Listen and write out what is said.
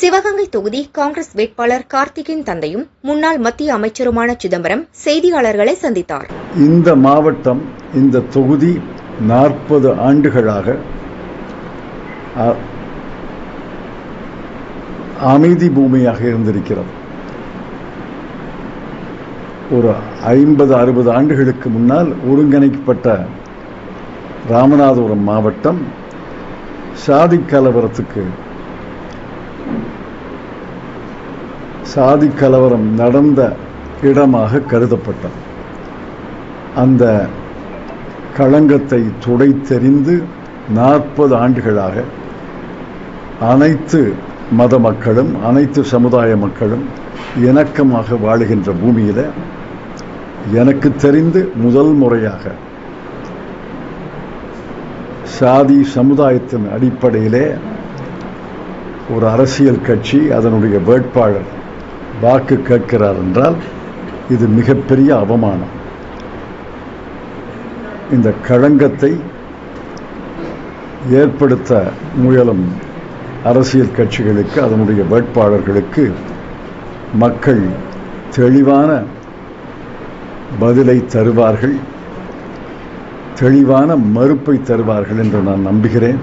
சிவகங்கை தொகுதி காங்கிரஸ் வேட்பாளர் கார்த்திகின் தந்தையும் முன்னாள் மத்திய அமைச்சருமான சிதம்பரம் செய்தியாளர்களை சந்தித்தார். இந்த மாவட்டம் இந்த தொகுதி நாற்பது ஆண்டுகளாக அமைதி பூமியாக இருந்திருக்கிறது. ஒரு ஐம்பது அறுபது ஆண்டுகளுக்கு முன்னால் ஒருங்கிணைக்கப்பட்ட ராமநாதபுரம் மாவட்டம் சாதி கலவரத்துக்கு சாதி கலவரம் நடந்த இடமாக கருதப்பட்டது. அந்த களங்கத்தை துடைத்தெறிந்து நாற்பது ஆண்டுகளாக அனைத்து மத மக்களும் அனைத்து சமுதாய மக்களும் இணக்கமாக வாழுகின்ற பூமியில் எனக்கு தெரிந்து முதல் முறையாக சாதி சமுதாயத்தின் அடிப்படையிலே ஒரு அரசியல் கட்சி அதனுடைய வேட்பாளர் வாக்கு கேட்கிறார் என்றால் இது மிகப்பெரிய அவமானம். இந்த களங்கத்தை ஏற்படுத்த முயலும் அரசியல் கட்சிகளுக்கு அதனுடைய வேட்பாளர்களுக்கு மக்கள் தெளிவான பதிலை தருவார்கள் தெளிவான மறுப்பை தருவார்கள் என்று நான் நம்புகிறேன்.